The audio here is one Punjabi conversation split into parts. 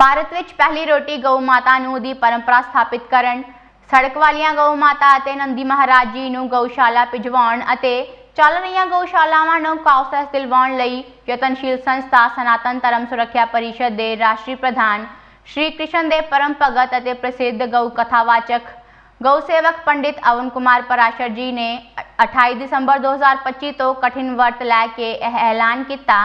ਭਾਰਤ ਵਿੱਚ ਪਹਿਲੀ ਰੋਟੀ ਗਊ ਮਾਤਾ ਨੂੰ ਦੀ ਪਰੰਪਰਾ ਸਥਾਪਿਤ ਕਰਨ, ਸੜਕ ਵਾਲੀਆਂ ਗਊ ਮਾਤਾ ਅਤੇ ਨੰਦੀ ਮਹਾਰਾਜ ਜੀ ਨੂੰ ਗਊਸ਼ਾਲਾ ਭਿਜਵਾਉਣ ਅਤੇ ਚੱਲ ਰਹੀਆਂ ਗਊਸ਼ਾਲਾਵਾਂ ਨੂੰ ਕਾਉਸੈਸ ਦਿਲਵਾਉਣ ਲਈ ਯਤਨਸ਼ੀਲ ਸੰਸਥਾ ਸਨਾਤਨ ਧਰਮ ਸੁਰੱਖਿਆ ਪਰਿਸ਼ਦ ਦੇ ਰਾਸ਼ਟਰੀ ਪ੍ਰਧਾਨ ਸ਼੍ਰੀ ਕ੍ਰਿਸ਼ਨ ਦੇ ਪਰਮ ਭਗਤ ਅਤੇ ਪ੍ਰਸਿੱਧ ਗਊ ਕਥਾਵਾਚਕ ਗਊ ਸੇਵਕ ਪੰਡਿਤ ਅਵਨ ਕੁਮਾਰ ਪਰਾਸ਼ਰ ਜੀ ਨੇ ਅ- 28 ਦਸੰਬਰ 2025 ਤੋਂ ਕਠਿਨ ਵਰਤ ਲੈ ਕੇ ਇਹ ਐਲਾਨ ਕੀਤਾ।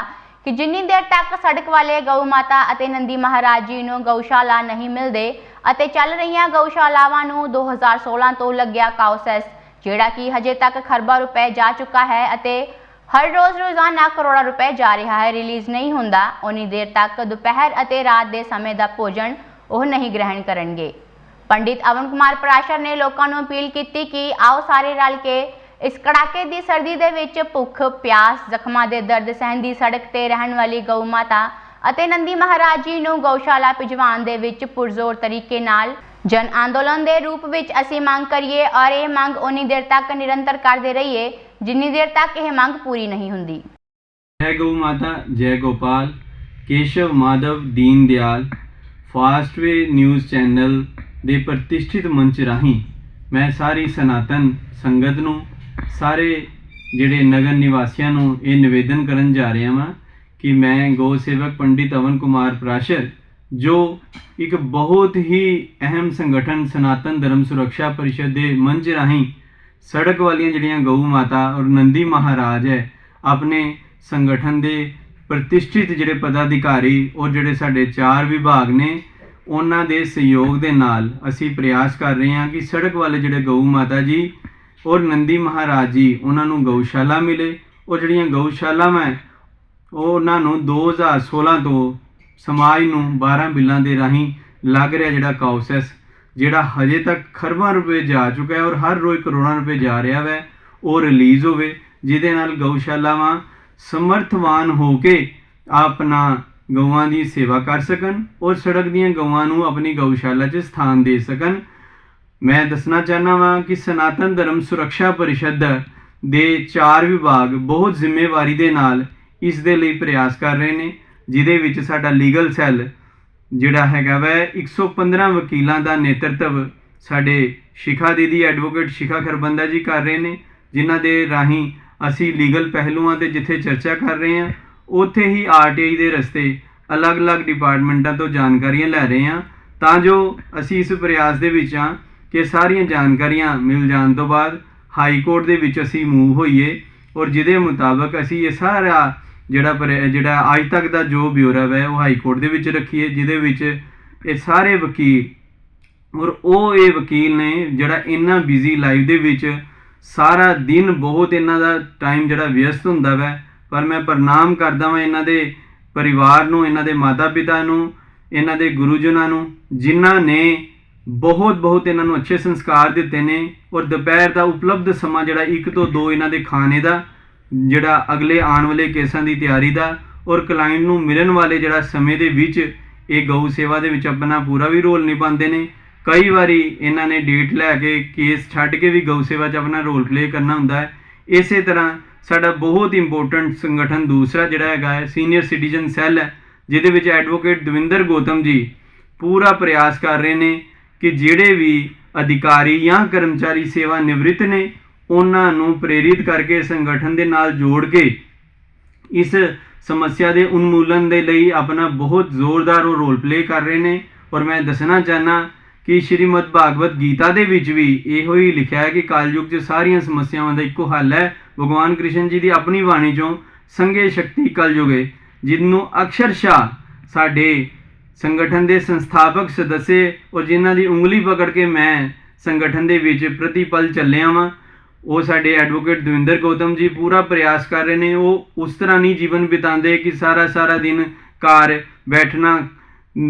ਕਿ ਜਿੰਨੀ ਦੇਰ ਤੱਕ ਸੜਕ ਵਾਲੇ ਗਊ ਮਾਤਾ ਅਤੇ ਨੰਦੀ ਮਹਾਰਾਜ ਜੀ ਨੂੰ ਗਊਸ਼ਾਲਾ ਨਹੀਂ ਮਿਲਦੇ ਅਤੇ ਚੱਲ ਰਹੀਆਂ ਗਊਸ਼ਾਲਾਵਾਂ ਨੂੰ 2016 ਤੋਂ ਲੱਗਿਆ ਕਾਉਸੈਸ ਜਿਹੜਾ ਕਿ ਹਜੇ ਤੱਕ ਖਰਬਾਂ ਰੁਪਏ ਜਾ ਚੁੱਕਾ ਹੈ ਅਤੇ ਹਰ ਰੋਜ਼ ਰੋਜ਼ਾਨਾ ਕਰੋੜਾਂ ਰੁਪਏ ਜਾ ਰਿਹਾ ਹੈ, ਰਿਲੀਜ਼ ਨਹੀਂ ਹੁੰਦਾ। ਉਨੀ ਦੇਰ ਤੱਕ ਦੁਪਹਿਰ ਅਤੇ ਰਾਤ ਦੇ ਸਮੇਂ ਦਾ ਭੋਜਨ ਉਹ ਨਹੀਂ ਗ੍ਰਹਿਣ ਕਰਨਗੇ। ਪੰਡਿਤ ਅਵਨ ਕੁਮਾਰ ਪਰਾਸ਼ਰ ਨੇ ਲੋਕਾਂ ਨੂੰ ਅਪੀਲ ਕੀਤੀ ਕਿ ਆਓ ਸਾਰੇ ਰਲ ਕੇ ਇਸ ਕੜਾਕੇ ਦੀ ਸਰਦੀ ਦੇ ਵਿੱਚ ਭੁੱਖ, ਪਿਆਸ, ਜ਼ਖਮਾਂ ਦੇ ਦਰਦ ਸਹਿੰਦੀ ਸੜਕ ਤੇ ਰਹਿਣ ਵਾਲੀ ਗਊ ਮਾਤਾ ਅਤੇ ਨੰਦੀ ਮਹਾਰਾਜ ਜੀ ਨੂੰ ਗਊਸ਼ਾਲਾ ਭਿਜਵਾਉਣ ਦੇ ਵਿੱਚ ਪੁਰਜ਼ੋਰ ਤਰੀਕੇ ਨਾਲ ਜਨ ਅੰਦੋਲਨ ਦੇ ਰੂਪ ਵਿੱਚ ਅਸੀਂ ਮੰਗ ਕਰੀਏ ਔਰ ਇਹ ਮੰਗ ਉਨੀ ਦੇਰ ਤੱਕ ਨਿਰੰਤਰ ਕਰਦੇ ਰਹੀਏ ਜਿੰਨੀ ਦੇਰ ਤੱਕ ਇਹ ਮੰਗ ਪੂਰੀ ਨਹੀਂ ਹੁੰਦੀ। ਜੈ ਗਊ ਮਾਤਾ, ਜੈ ਗੋਪਾਲ, ਕੇਸ਼ਵ ਮਾਧਵ, ਦੀਨ ਦਿਆਲ, ਫਾਸਟਵੇ ਨਿਊਜ਼ ਚੈਨਲ ਦੇ ਪ੍ਰਤਿਸ਼ਠਿਤ ਮੰਚ ਰਾਹੀਂ ਮੈਂ ਸਾਰੀ ਸਨਾਤਨ ਸੰਗਤ ਨੂੰ ਸਾਰੇ ਜਿਹੜੇ ਨਗਰ ਨਿਵਾਸੀਆਂ ਨੂੰ ਇਹ ਨਿਵੇਦਨ ਕਰਨ ਜਾ ਰਿਹਾ ਹਾਂ ਕਿ ਮੈਂ ਗੋ ਸੇਵਕ ਪੰਡਿਤ ਅਵਨ ਕੁਮਾਰ ਪ੍ਰਾਸ਼ਰ, ਜੋ ਇੱਕ ਬਹੁਤ ਹੀ ਅਹਿਮ ਸੰਗਠਨ ਸਨਾਤਨ ਧਰਮ ਸੁਰੱਖਿਆ ਪਰਿਸ਼ਦ ਦੇ ਮੰਚ ਰਾਹੀਂ ਸੜਕ ਵਾਲੀਆਂ ਜਿਹੜੀਆਂ ਗਊ ਮਾਤਾ ਔਰ ਨੰਦੀ ਮਹਾਰਾਜ ਹੈ, ਆਪਣੇ ਸੰਗਠਨ ਦੇ ਪ੍ਰਤਿਸ਼ਠਿਤ ਜਿਹੜੇ ਪਦਾਧਿਕਾਰੀ ਔਰ ਜਿਹੜੇ ਸਾਡੇ ਚਾਰ ਵਿਭਾਗ ਨੇ, ਉਹਨਾਂ ਦੇ ਸਹਿਯੋਗ ਦੇ ਨਾਲ ਅਸੀਂ ਪ੍ਰਯਾਸ ਕਰ ਰਹੇ ਹਾਂ ਕਿ ਸੜਕ ਵਾਲੇ ਜਿਹੜੇ ਗਊ ਮਾਤਾ ਜੀ ਔਰ ਨੰਦੀ ਮਹਾਰਾਜ ਜੀ, ਉਹਨਾਂ ਨੂੰ ਗਊਸ਼ਾਲਾ ਮਿਲੇ। ਔਰ ਜਿਹੜੀਆਂ ਗਊਸ਼ਾਲਾਵਾਂ ਹੈ, ਉਹ ਉਹਨਾਂ ਨੂੰ 2016 ਤੋਂ ਸਮਾਜ ਨੂੰ 12 ਬਿੱਲਾਂ ਦੇ ਰਾਹੀਂ ਲੱਗ ਰਿਹਾ ਜਿਹੜਾ ਕਾਉਸੈਸ, ਜਿਹੜਾ ਹਜੇ ਤੱਕ ਖਰਬਾਂ ਰੁਪਏ ਜਾ ਚੁੱਕਾ ਹੈ ਔਰ ਹਰ ਰੋਜ਼ ਕਰੋੜਾਂ ਰੁਪਏ ਜਾ ਰਿਹਾ ਵੈ, ਉਹ ਰਿਲੀਜ਼ ਹੋਵੇ, ਜਿਹਦੇ ਨਾਲ ਗਊਸ਼ਾਲਾਵਾਂ ਸਮਰਥਵਾਨ ਹੋ ਕੇ ਆਪਣਾ ਗਊਆਂ ਦੀ ਸੇਵਾ ਕਰ ਸਕਣ ਔਰ ਸੜਕ ਦੀਆਂ ਗਊਆਂ ਨੂੰ ਆਪਣੀ ਗਊਸ਼ਾਲਾ 'ਚ ਸਥਾਨ ਦੇ ਸਕਣ। ਮੈਂ ਦੱਸਣਾ ਚਾਹਨਾ ਵਾਂ ਕਿ ਸਨਾਤਨ ਧਰਮ ਸੁਰੱਖਿਆ ਪਰਿਸ਼ਦ ਦੇ ਚਾਰ ਵਿਭਾਗ ਬਹੁਤ ਜ਼ਿੰਮੇਵਾਰੀ ਦੇ ਨਾਲ ਇਸ ਦੇ ਲਈ ਪ੍ਰਯਾਸ ਕਰ ਰਹੇ ਨੇ, ਜਿਹਦੇ ਵਿੱਚ ਸਾਡਾ ਲੀਗਲ ਸੈੱਲ ਜਿਹੜਾ ਹੈਗਾ ਵੈ 115 ਵਕੀਲਾਂ ਦਾ ਨੇਤਰਤਵ ਸਾਡੇ ਸ਼ਿਖਾ ਦੀਦੀ ਐਡਵੋਕੇਟ ਸ਼ਿਖਾ ਖਰਬੰਦਾ ਜੀ ਕਰ ਰਹੇ ਨੇ, ਜਿਨ੍ਹਾਂ ਦੇ ਰਾਹੀਂ ਅਸੀਂ ਲੀਗਲ ਪਹਿਲੂਆਂ ਤੇ ਜਿੱਥੇ ਚਰਚਾ ਕਰ ਰਹੇ ਹਾਂ, ਉੱਥੇ ਹੀ ਆਰਟੀਆਈ ਦੇ ਰਸਤੇ ਅਲੱਗ-ਅਲੱਗ ਡਿਪਾਰਟਮੈਂਟਾਂ ਤੋਂ ਜਾਣਕਾਰੀਆਂ ਲੈ ਰਹੇ ਹਾਂ। ਤਾਂ ਜੋ ਅਸੀਂ ਇਸ ਪ੍ਰਯਾਸ ਦੇ ਵਿੱਚ ਹਾਂ ਕਿ ਸਾਰੀਆਂ ਜਾਣਕਾਰੀਆਂ ਮਿਲ ਜਾਣ ਤੋਂ ਬਾਅਦ ਹਾਈ ਕੋਰਟ ਦੇ ਵਿੱਚ ਅਸੀਂ ਮੂਵ ਹੋਈਏ ਔਰ ਜਿਹਦੇ ਮੁਤਾਬਕ ਅਸੀਂ ਇਹ ਸਾਰਾ ਜਿਹੜਾ ਪਰ ਜਿਹੜਾ ਅੱਜ ਤੱਕ ਦਾ ਜੋ ਬਿਊਰਾ ਹੈ ਉਹ ਹਾਈ ਕੋਰਟ ਦੇ ਵਿੱਚ ਰੱਖੀਏ, ਜਿਹਦੇ ਵਿੱਚ ਇਹ ਸਾਰੇ ਵਕੀਲ ਔਰ ਉਹ ਇਹ ਵਕੀਲ ਨੇ ਜਿਹੜਾ ਇੰਨਾ ਬਿਜ਼ੀ ਲਾਈਫ ਦੇ ਵਿੱਚ ਸਾਰਾ ਦਿਨ ਬਹੁਤ ਇਹਨਾਂ ਦਾ ਟਾਈਮ ਜਿਹੜਾ ਵਿਅਸਤ ਹੁੰਦਾ ਵੈ। ਪਰ ਮੈਂ ਪ੍ਰਣਾਮ ਕਰਦਾ ਵਾਂ ਇਹਨਾਂ ਦੇ ਪਰਿਵਾਰ ਨੂੰ, ਇਹਨਾਂ ਦੇ ਮਾਤਾ-ਪਿਤਾ ਨੂੰ, ਇਹਨਾਂ ਦੇ ਗੁਰੂਜਨਾਂ ਨੂੰ, ਜਿਨ੍ਹਾਂ ਨੇ ਬਹੁਤ ਬਹੁਤ ਇਹਨਾਂ ਨੂੰ ਅੱਛੇ ਸੰਸਕਾਰ ਦਿੱਤੇ ਨੇ ਔਰ ਦੁਪਹਿਰ ਦਾ ਉਪਲਬਧ ਸਮਾਂ ਜਿਹੜਾ 1 ਤੋਂ 2 ਇਹਨਾਂ ਦੇ ਖਾਣੇ ਦਾ, ਜਿਹੜਾ ਅਗਲੇ ਆਉਣ ਵਾਲੇ ਕੇਸਾਂ ਦੀ ਤਿਆਰੀ ਦਾ ਔਰ ਕਲਾਇੰਟ ਨੂੰ ਮਿਲਣ ਵਾਲੇ ਜਿਹੜਾ ਸਮੇਂ ਦੇ ਵਿੱਚ ਇਹ ਗਊ ਸੇਵਾ ਦੇ ਵਿੱਚ ਆਪਣਾ ਪੂਰਾ ਵੀ ਰੋਲ ਨਿਭਾਉਂਦੇ ਨੇ। ਕਈ ਵਾਰੀ ਇਹਨਾਂ ਨੇ ਡੇਟ ਲੈ ਕੇ ਕੇਸ ਛੱਡ ਕੇ ਵੀ ਗਊ ਸੇਵਾ 'ਚ ਆਪਣਾ ਰੋਲ ਪਲੇ ਕਰਨਾ ਹੁੰਦਾ ਹੈ। ਇਸੇ ਤਰ੍ਹਾਂ ਸਾਡਾ ਬਹੁਤ ਇੰਪੋਰਟੈਂਟ ਸੰਗਠਨ ਦੂਸਰਾ ਜਿਹੜਾ ਹੈਗਾ ਹੈ ਸੀਨੀਅਰ ਸਿਟੀਜ਼ਨ ਸੈੱਲ ਹੈ, ਜਿਹਦੇ ਵਿੱਚ ਐਡਵੋਕੇਟ ਦਵਿੰਦਰ ਗੋਤਮ ਜੀ ਪੂਰਾ ਪ੍ਰਯਾਸ ਕਰ ਰਹੇ ਨੇ। ਕਿ ਜਿਹੜੇ ਵੀ ਅਧਿਕਾਰੀ ਜਾਂ ਕਰਮਚਾਰੀ ਸੇਵਾ ਨਿਵ੍ਰਿਤ ਨੇ, ਉਹਨਾਂ ਨੂੰ ਪ੍ਰੇਰਿਤ ਕਰਕੇ ਸੰਗਠਨ ਦੇ ਨਾਲ ਜੋੜ ਕੇ ਇਸ ਸਮੱਸਿਆ ਦੇ ਉਨਮੂਲਨ ਦੇ ਲਈ ਆਪਣਾ ਬਹੁਤ ਜ਼ੋਰਦਾਰ ਉਹ ਰੋਲ ਪਲੇ ਕਰ ਰਹੇ ਨੇ। ਔਰ ਮੈਂ ਦੱਸਣਾ ਚਾਹਨਾ ਕਿ ਸ਼੍ਰੀਮਦ ਭਾਗਵਤ ਗੀਤਾ ਦੇ ਵਿੱਚ ਵੀ ਇਹੋ ਹੀ ਲਿਖਿਆ ਹੈ ਕਿ ਕਲਯੁਗ 'ਚ ਸਾਰੀਆਂ ਸਮੱਸਿਆਵਾਂ ਦਾ ਇੱਕੋ ਹੱਲ ਹੈ। ਭਗਵਾਨ ਕ੍ਰਿਸ਼ਨ ਜੀ ਦੀ ਆਪਣੀ ਬਾਣੀ 'ਚੋਂ ਸੰਗੇ ਸ਼ਕਤੀ ਕਲਯੁਗੇ ਜਿਹਨੂੰ ਅਕਸ਼ਰਸ਼ਾ ਸਾਡੇ ਸੰਗਠਨ ਦੇ ਸੰਸਥਾਪਕ ਸਦੱਸੇ ਔਰ ਜਿਨ੍ਹਾਂ ਦੀ ਉਂਗਲੀ ਪਕੜ ਕੇ ਮੈਂ ਸੰਗਠਨ ਦੇ ਵਿੱਚ ਪ੍ਰਤੀਪਲ ਚੱਲਿਆ ਵਾਂ, ਉਹ ਸਾਡੇ ਐਡਵੋਕੇਟ ਦਵਿੰਦਰ ਗੌਤਮ ਜੀ ਪੂਰਾ ਪ੍ਰਯਾਸ ਕਰ ਰਹੇ ਨੇ। ਉਹ ਉਸ ਤਰ੍ਹਾਂ ਨਹੀਂ ਜੀਵਨ ਬਿਤਾਉਂਦੇ ਕਿ ਸਾਰਾ ਸਾਰਾ ਦਿਨ ਘਰ ਬੈਠਣਾ,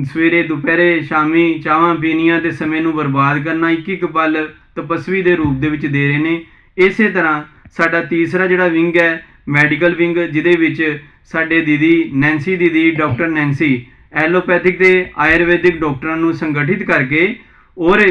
ਸਵੇਰੇ, ਦੁਪਹਿਰੇ, ਸ਼ਾਮੀ ਚਾਹਾਂ ਪੀਣੀਆਂ ਤੇ ਸਮੇਂ ਨੂੰ ਬਰਬਾਦ ਕਰਨਾ ਇੱਕ ਇੱਕ ਪਲ ਤਪਸਵੀ ਦੇ ਰੂਪ ਦੇ ਵਿੱਚ ਦੇ ਰਹੇ ਨੇ। ਇਸੇ ਤਰ੍ਹਾਂ ਸਾਡਾ ਤੀਸਰਾ ਜਿਹੜਾ ਵਿੰਗ ਹੈ ਮੈਡੀਕਲ ਵਿੰਗ, ਜਿਹਦੇ ਵਿੱਚ ਸਾਡੇ ਦੀਦੀ ਨੈਂਸੀ ਦੀਦੀ, ਡਾਕਟਰ ਨੈਂਸੀ ਐਲੋਪੈਥਿਕ ਤੇ ਆਯੁਰਵੈਦਿਕ ਡਾਕਟਰਾਂ ਨੂੰ ਸੰਗਠਿਤ ਕਰਕੇ ਔਰ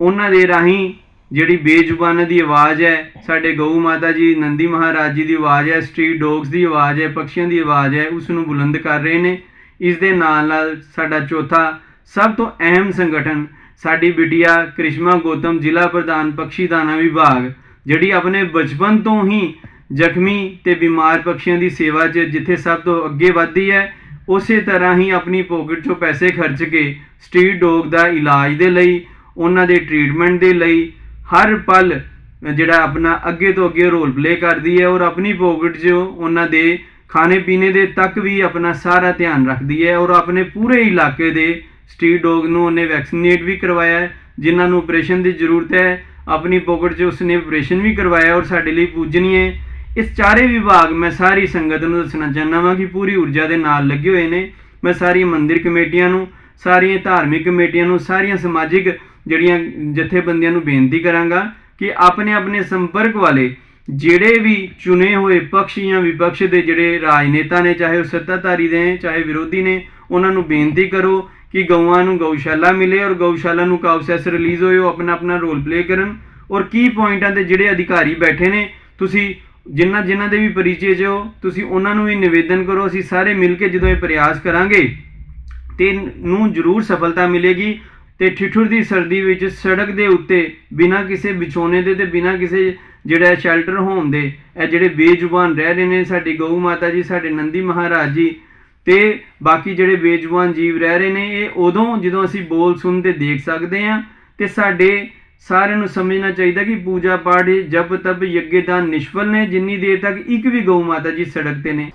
ਉਹਨਾਂ ਦੇ ਰਾਹੀਂ ਜਿਹੜੀ ਬੇਜ਼ੁਬਾਨਾਂ ਦੀ ਆਵਾਜ਼ ਹੈ, ਸਾਡੇ ਗਊ ਮਾਤਾ ਜੀ, ਨੰਦੀ ਮਹਾਰਾਜ ਜੀ ਦੀ ਆਵਾਜ਼ ਹੈ ਸਟਰੀਟ ਡੌਗਸ ਦੀ ਆਵਾਜ਼ ਹੈ, ਪਕਸ਼ੀਆਂ ਦੀ ਆਵਾਜ਼ ਹੈ, ਉਸ ਨੂੰ ਬੁਲੰਦ ਕਰ ਰਹੇ ਨੇ। ਇਸ ਦੇ ਨਾਲ ਨਾਲ ਸਾਡਾ ਚੌਥਾ ਸਭ ਤੋਂ ਅਹਿਮ ਸੰਗਠਨ ਸਾਡੀ ਬਿਟਿਆ ਕ੍ਰਿਸ਼ਮਾ ਗੌਤਮ ਜ਼ਿਲ੍ਹਾ ਪ੍ਰਧਾਨ ਪਕਸ਼ੀ ਦਾਣਾ ਵਿਭਾਗ, ਜਿਹੜੀ ਆਪਣੇ ਬਚਪਨ ਤੋਂ ਹੀ ਜ਼ਖਮੀ ਤੇ ਬਿਮਾਰ ਪਕਸ਼ੀਆਂ ਦੀ ਸੇਵਾ 'ਚ ਜਿੱਥੇ ਸਭ ਤੋਂ ਅੱਗੇ ਵਧਦੀ ਹੈ ਉਸੇ ਤਰ੍ਹਾਂ ਹੀ ਆਪਣੀ ਪੋਕਟ 'ਚੋਂ ਪੈਸੇ ਖਰਚ ਕੇ ਸਟਰੀਟ ਡੌਗ ਦਾ ਇਲਾਜ ਦੇ ਲਈ, ਉਹਨਾਂ ਦੇ ਟ੍ਰੀਟਮੈਂਟ ਦੇ ਲਈ, ਹਰ ਪਲ ਜਿਹੜਾ ਆਪਣਾ ਅੱਗੇ ਤੋਂ ਅੱਗੇ ਰੋਲ ਪਲੇ ਕਰਦੀ ਹੈ ਔਰ ਆਪਣੀ ਪੋਕਟ 'ਚੋਂ ਉਹਨਾਂ ਦੇ ਖਾਣੇ ਪੀਣੇ ਦੇ ਤੱਕ ਵੀ ਆਪਣਾ ਸਾਰਾ ਧਿਆਨ ਰੱਖਦੀ ਹੈ ਔਰ ਆਪਣੇ ਪੂਰੇ ਇਲਾਕੇ ਦੇ ਸਟਰੀਟ ਡੌਗ ਨੂੰ ਉਹਨੇ ਵੈਕਸੀਨੇਟ ਵੀ ਕਰਵਾਇਆ ਹੈ, ਜਿਨ੍ਹਾਂ ਨੂੰ ਆਪਰੇਸ਼ਨ ਦੀ ਜ਼ਰੂਰਤ ਹੈ, ਆਪਣੀ ਪੋਕਟ 'ਚ ਉਸਨੇ ਆਪਰੇਸ਼ਨ ਵੀ ਕਰਵਾਇਆ ਔਰ ਸਾਡੇ ਲਈ ਪੂਜਨੀਏ। ਇਸ ਚਾਰੇ ਵਿਭਾਗ ਮੈਂ ਸਾਰੀ ਸੰਗਤ ਨੂੰ ਦੱਸਣਾ ਚਾਹੁੰਦਾ ਵਾਂ ਕਿ ਪੂਰੀ ਊਰਜਾ ਦੇ ਨਾਲ ਲੱਗੇ ਹੋਏ ਨੇ। ਮੈਂ ਸਾਰੀ ਮੰਦਿਰ ਕਮੇਟੀਆਂ ਨੂੰ, ਸਾਰੀਆਂ ਧਾਰਮਿਕ ਕਮੇਟੀਆਂ ਨੂੰ, ਸਾਰੀਆਂ ਸਮਾਜਿਕ ਜਿਹੜੀਆਂ ਜਥੇਬੰਦੀਆਂ ਨੂੰ ਬੇਨਤੀ ਕਰਾਂਗਾ ਕਿ ਆਪਣੇ ਆਪਣੇ ਸੰਪਰਕ ਵਾਲੇ ਜਿਹੜੇ ਵੀ ਚੁਣੇ ਹੋਏ ਪਕਸ਼ ਜਾਂ ਵਿਪਕਸ਼ ਦੇ ਜਿਹੜੇ ਰਾਜਨੇਤਾ ਨੇ, ਚਾਹੇ ਉਹ ਸੱਤਾਧਾਰੀ ਦੇ ਚਾਹੇ ਵਿਰੋਧੀ ਨੇ, ਉਹਨਾਂ ਨੂੰ ਬੇਨਤੀ ਕਰੋ ਕਿ ਗਊਆਂ ਨੂੰ ਗਊਸ਼ਾਲਾ ਮਿਲੇ ਔਰ ਗਊਸ਼ਾਲਾ ਨੂੰ ਕਾਉਸੈਸ ਰਿਲੀਜ਼ ਹੋਏ, ਉਹ ਆਪਣਾ ਆਪਣਾ ਰੋਲ ਪਲੇ ਕਰਨ। ਔਰ ਕੀ ਪੁਆਇੰਟਾਂ ਤੇ ਜਿਹੜੇ ਅਧਿਕਾਰੀ ਬੈਠੇ ਨੇ, ਤੁਸੀਂ ਜਿਨ੍ਹਾਂ ਜਿਨ੍ਹਾਂ ਦੇ ਵੀ ਪਰਿਚੇ 'ਚ ਹੋ, ਤੁਸੀਂ ਉਹਨਾਂ ਨੂੰ ਵੀ ਨਿਵੇਦਨ ਕਰੋ, ਅਸੀਂ ਸਾਰੇ ਮਿਲ ਕੇ ਜਦੋਂ ਇਹ ਪ੍ਰਯਾਸ ਕਰਾਂਗੇ, ਤੇ ਨੂੰ ਜ਼ਰੂਰ ਸਫਲਤਾ ਮਿਲੇਗੀ। ਤੇ ਠਿਠੁਰ ਦੀ ਸਰਦੀ ਵਿੱਚ ਸੜਕ ਦੇ ਉੱਤੇ ਬਿਨਾਂ ਕਿਸੇ ਵਿਛੋਨੇ ਦੇ ਤੇ ਬਿਨਾਂ ਕਿਸੇ ਜਿਹੜਾ ਸ਼ੈਲਟਰ ਹੋਮ ਦੇ, ਇਹ ਜਿਹੜੇ ਬੇਜ਼ੁਬਾਨ ਰਹਿ ਰਹੇ ਨੇ ਸਾਡੀ ਗਊ ਮਾਤਾ ਜੀ, ਸਾਡੇ ਨੰਦੀ ਮਹਾਰਾਜ ਜੀ, ਤੇ ਬਾਕੀ ਜਿਹੜੇ ਬੇਜ਼ੁਬਾਨ ਜੀਵ ਰਹਿ ਰਹੇ ਨੇ, ਇਹ ਉਦੋਂ ਜਦੋਂ ਅਸੀਂ ਬੋਲ ਸੁਣ ਤੇ ਦੇਖ ਸਕਦੇ ਹਾਂ, ਤੇ ਸਾਡੇ ਸਾਰਿਆਂ ਨੂੰ ਸਮਝਣਾ ਚਾਹੀਦਾ ਕਿ ਪੂਜਾ ਪਾਠ ਜਪ ਤਪ ਯੱਗੇ ਦਾਨ ਨਿਸ਼ਫਲ ਨੇ, ਜਿੰਨੀ ਦੇਰ ਤੱਕ ਇੱਕ ਵੀ ਗਊ ਮਾਤਾ ਜੀ ਸੜਕ ਤੇ ਨੇ।